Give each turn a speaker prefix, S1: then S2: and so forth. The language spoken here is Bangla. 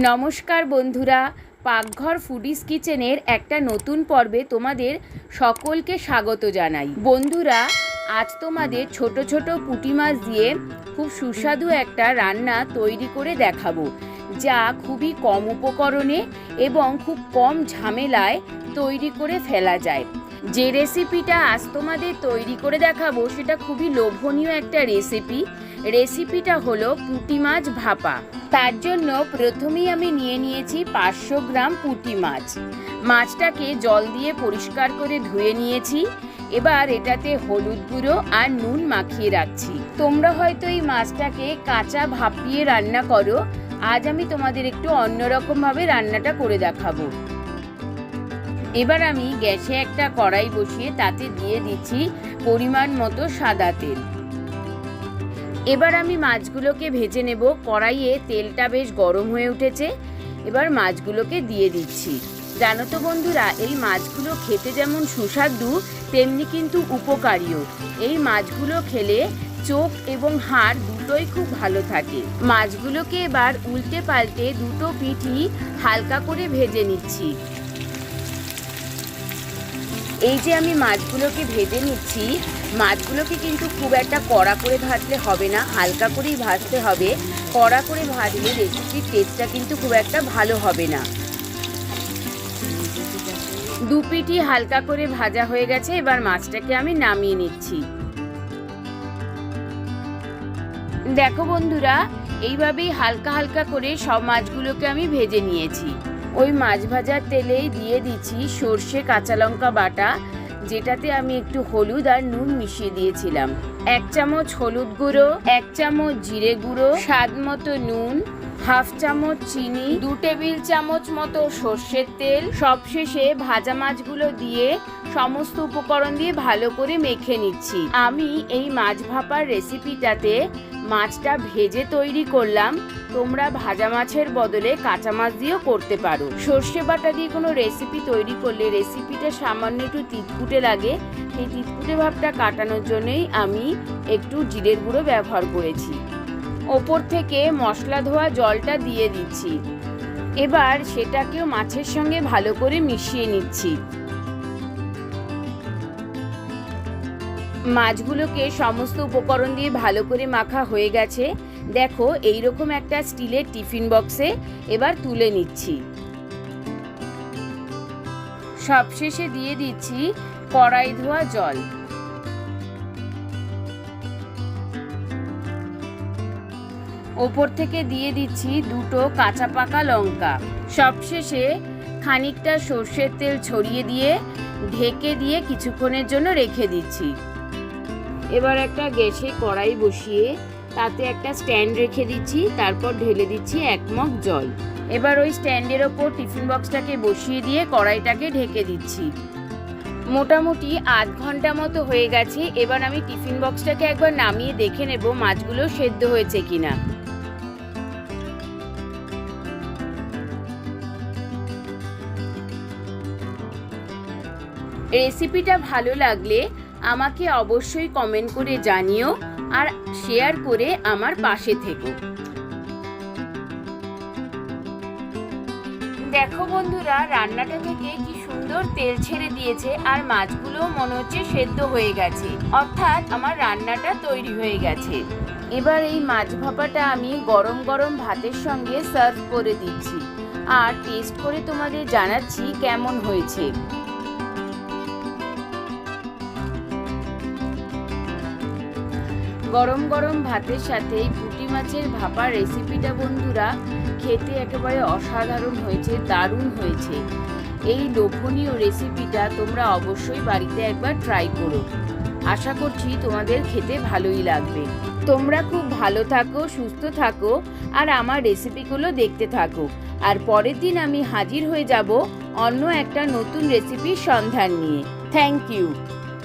S1: নমস্কার বন্ধুরা, পাকঘর ফুডিস কিচেনের একটা নতুন পর্বে তোমাদের সকলকে স্বাগত জানাই। বন্ধুরা, আজ তোমাদের ছোট ছোট পুঁটি মাছ দিয়ে খুব সুস্বাদু একটা রান্না তৈরি করে দেখাবো, যা খুবই কম উপকরণে এবং খুব কম ঝামেলায় তৈরি করে ফেলা যায়। যে রেসিপিটা আজ তোমাদের তৈরি করে দেখাবো, সেটা খুবই লোভনীয় একটা রেসিপি রেসিপিটা হলো পুঁটি মাছ ভাপা। তার জন্য প্রথমেই আমি নিয়ে নিয়েছি পাঁচশো গ্রাম পুঁটি মাছ। মাছটাকে জল দিয়ে পরিষ্কার করে ধুয়ে নিয়েছি। এবার এটাতে হলুদ গুঁড়ো আর নুন মাখিয়ে রাখছি। তোমরা হয়তো এই মাছটাকে কাঁচা ভাপিয়ে রান্না করো। আজ আমি তোমাদের একটু অন্যরকমভাবে রান্নাটা করে দেখাবো। এবার আমি গ্যাসে একটা কড়াই বসিয়ে তাতে দিয়ে দিচ্ছি পরিমাণ মতো সাদা তেল। এবার আমি মাছগুলোকে ভেজে নেব। কড়াইয়ে তেলটা বেশ গরম হয়ে উঠেছে। এবার মাছগুলোকে দিয়ে দিচ্ছি। জানো তো বন্ধুরা, এই মাছগুলো খেতে যেমন সুস্বাদু, তেমনি কিন্তু উপকারীও। এই মাছগুলো খেলে চোখ এবং হাড় দুটোই খুব ভালো থাকে। মাছগুলোকে এবার উল্টে পাল্টে দুটো পিঠি হালকা করে ভেজে নিচ্ছি। এই যে আমি মাছগুলোকে ভেজে নিচ্ছি মাছগুলোকে কিন্তু খুব একটা কড়া করে ভাজলে হবে না, হালকা করেই ভাজতে হবে। কড়া করে ভাজলে রেসিপির টেস্টটা কিন্তু খুব একটা ভালো হবে না। দু পিঠি হালকা করে ভাজা হয়ে গেছে, এবার মাছটাকে আমি নামিয়ে নিচ্ছি। দেখো বন্ধুরা, এইভাবেই হালকা হালকা করে সব মাছগুলোকে আমি ভেজে নিয়েছি। ওই মাছ ভাজার তেলেই দিয়ে দিচ্ছি সর্ষে কাঁচা লঙ্কা বাটা যেটাতে আমি একটু হলুদ আর নুন মিশিয়ে দিয়েছিলাম। এক চামচ হলুদ গুঁড়ো, এক চামচ জিরে গুঁড়ো, স্বাদ মতো নুন, হাফ চামচ চিনি, দু টেবিল চামচ মতো সর্ষের তেল, সবশেষে ভাজা মাছগুলো দিয়ে সমস্ত উপকরণ দিয়ে ভালো করে মেখে নিচ্ছি। আমি এই মাছ ভাপার রেসিপিটাতে মাছটা ভেজে তৈরি করলাম। তোমরা ভাজা মাছের বদলে কাঁচা মাছ দিয়েও করতে পারো। সর্ষে বাটা দিয়ে কোনো রেসিপি তৈরি করলে রেসিপিটা সামান্য একটু তিতকুটে লাগে। সেই তিতকুটে ভাবটা কাটানোর জন্যই আমি একটু জিরের গুঁড়ো ব্যবহার করেছি। ওপর থেকে মশলা ধোয়া জলটা দিয়ে দিচ্ছি। এবার সেটাকেও মাছের সঙ্গে ভালো করে মিশিয়ে নিচ্ছি। মাছগুলোকে সমস্ত উপকরণ দিয়ে ভালো করে মাখা হয়ে গেছে। দেখো এই রকম একটা স্টিলের টিফিন বক্সে এবার তুলে নিচ্ছি। সবশেষে দিয়ে দিচ্ছি কড়াই ধোয়া জল। ওপর থেকে দিয়ে দিচ্ছি দুটো কাঁচা পাকা লঙ্কা। সবশেষে খানিকটা সর্ষের তেল ছড়িয়ে দিয়ে ঢেকে দিয়ে কিছুক্ষণের জন্য রেখে দিচ্ছি। এবার একটা গ্যাসে কড়াই বসিয়ে তাতে একটা স্ট্যান্ড রেখে দিচ্ছি, তারপর ঢেলে দিচ্ছি এক মগ জল। এবার ওই স্ট্যান্ডের ওপর টিফিন বক্সটাকে বসিয়ে দিয়ে কড়াইটাকে ঢেকে দিচ্ছি। মোটামুটি আধ ঘণ্টা মতো হয়ে গেছে, এবার আমি টিফিন বক্সটাকে একবার নামিয়ে দেখে নেব মাছগুলো সেদ্ধ হয়েছে কিনা। রেসিপিটা ভালো লাগলে আমাকে অবশ্যই কমেন্ট করে জানিও। আর শেয়ার করে আমার পাশে থেকো। দেখো বন্ধুরা, রান্নাটা থেকে কি সুন্দর তেল ছেড়ে দিয়েছে আর মাছগুলো মনে হচ্ছে সেদ্ধ হয়ে গেছে। অর্থাৎ আমার রান্নাটা তৈরি হয়ে গেছে। এবার এই মাছ ভাপাটা আমি গরম গরম ভাতের সঙ্গে সার্ভ করে দিচ্ছি। আর টেস্ট করে তোমাদের জানাচ্ছি কেমন হয়েছে। গরম গরম ভাতের সাথে এই পুঁটি মাছের ভাপা রেসিপিটা বন্ধুরা, খেতে একেবারে অসাধারণ হয়েছে, দারুণ হয়েছে। এই লোভনীয় রেসিপিটা তোমরা অবশ্যই বাড়িতে একবার ট্রাই করো। আশা করছি তোমাদের খেতে ভালোই লাগবে। তোমরা খুব ভালো থাকো, সুস্থ থাকো, আর আমার রেসিপিগুলো দেখতে থাকো। আর পরের দিন আমি হাজির হয়ে যাব অন্য একটা নতুন রেসিপির সন্ধান নিয়ে। Thank you